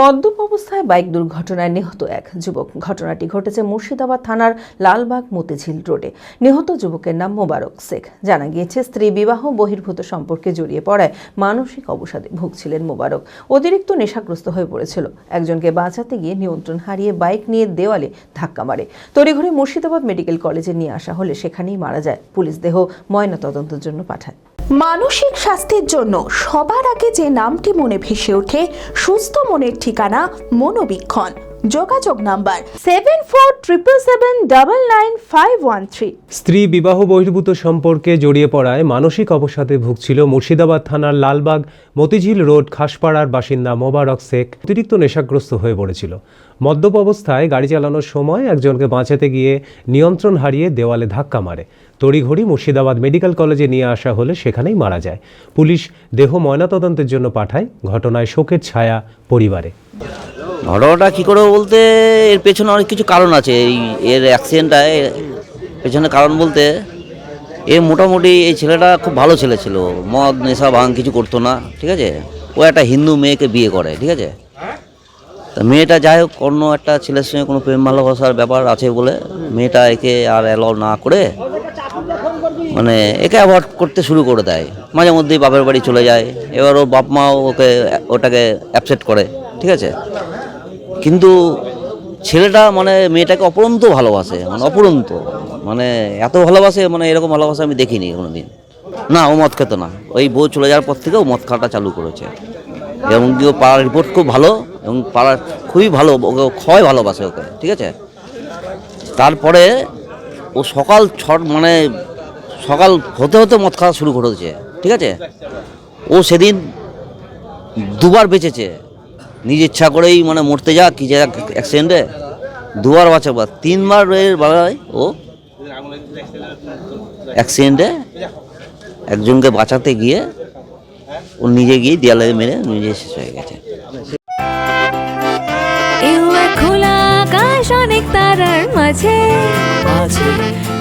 মদ্যপ অবস্থায় বাইক দুর্ঘটনায় নিহত এক যুবক। ঘটনাটি ঘটেছে মুর্শিদাবাদ থানার লালবাগ মতিঝিল রোডে। নিহত যুবকের নাম মোবারক শেখ। জানা গিয়েছে, স্ত্রী বিবাহ বহির্ভূত সম্পর্কে জড়িয়ে পড়ায় মানসিক অবসাদে ভুগছিলেন মোবারক। অতিরিক্ত নেশাগ্রস্ত হয়ে পড়েছিল। একজনকে বাঁচাতে গিয়ে নিয়ন্ত্রণ হারিয়ে বাইক নিয়ে দেওয়ালে ধাক্কা মারে। তড়িঘড়ি মুর্শিদাবাদ মেডিকেল কলেজে নিয়ে আসা হলে সেখানেই মারা যায়। পুলিশ দেহ ময়নাতদন্তের জন্য পাঠায়। মানসিক স্বাস্থ্যের জন্য সবার আগে যে নামটি মনে ভেসে ওঠে, সুস্থ মনের ঠিকানা মনোবীক্ষণ। যোগাযোগ number seven four triple seven double nine five one three স্ত্রী বিবাহ বহির্ভূত সম্পর্কে জড়িয়ে পড়ায় মানসিক অবসাদে ভুগছিল মুর্শিদাবাদ থানার লালবাগ, মতিঝিল রোড, খাসপাড়ার বাসিন্দা মোবারক শেখ অতিরিক্ত নেশাগ্রস্ত হয়ে পড়েছিল। মদ্যপ অবস্থায় গাড়ি চালানোর সময় একজনকে বাঁচাতে গিয়ে নিয়ন্ত্রণ হারিয়ে দেওয়ালে ধাক্কা মারে। তড়িঘড়ি মুর্শিদাবাদ মেডিকেল কলেজে নিয়ে আসা হলে সেখানেই মারা যায়। পুলিশ দেহ ময়নাতদন্তের জন্য পাঠায়, ঘটনায় শোকের ছায়া পরিবারে। ঘটনাটা কী করে বলতে, এর পেছনে অনেক কিছু কারণ আছে। এই, এর অ্যাক্সিডেন্টটা পেছনে কারণ বলতে, এ মোটামুটি এই ছেলেটা খুব ভালো ছেলে ছিল। মদ, নেশা, ভাঙ কিছু করতো না, ঠিক আছে? ও একটা হিন্দু মেয়েকে বিয়ে করে, ঠিক আছে? তা মেয়েটা যাই হোক, অন্য একটা ছেলের সঙ্গে কোনো প্রেম ভালোবাসার ব্যাপার আছে বলে মেয়েটা একে আর অ্যালাউ না করে মানে একে অ্যাভয়েড করতে শুরু করে দেয়। মাঝে মধ্যেই বাপের বাড়ি চলে যায়। এবার ওর বাপ মাও ওকে, ওটাকে অ্যাপসেট করে, ঠিক আছে? কিন্তু ছেলেটা মানে মেয়েটাকে অপরন্ত ভালোবাসে মানে অপরন্ত। মানে এত ভালোবাসে মানে এরকম ভালোবাসা আমি দেখিনি কোনো দিন না, ও মদ খেত না। ওই বউ চলে যাওয়ার পর থেকে ও মদ খাওয়াটা চালু করেছে। এবং কি ও পাড়ার রিপোর্ট খুব ভালো, এবং পাড়ার খুবই ভালো, ওকে ক্ষয় ভালোবাসে ওকে, ঠিক আছে? তারপরে ও সকাল ছ মানে সকাল হতে হতে মদ খাওয়া শুরু করেছে ঠিক আছে? ও সেদিন দুবার বেঁচেছে। নিজ ইচ্ছা করেই মানে মরতে যা কি যা অ্যাক্সিডেন্টে দুবার বাঁচাবার তিনবার এর বেলায় ও অ্যাক্সিডেন্টে একজনকে বাঁচাতে গিয়ে ও নিজে গিয়ে দেয়ালে মেরে নিজে শেষ হয়ে গেছে। খোলা আকাশ, অনেক তারার মাঝে।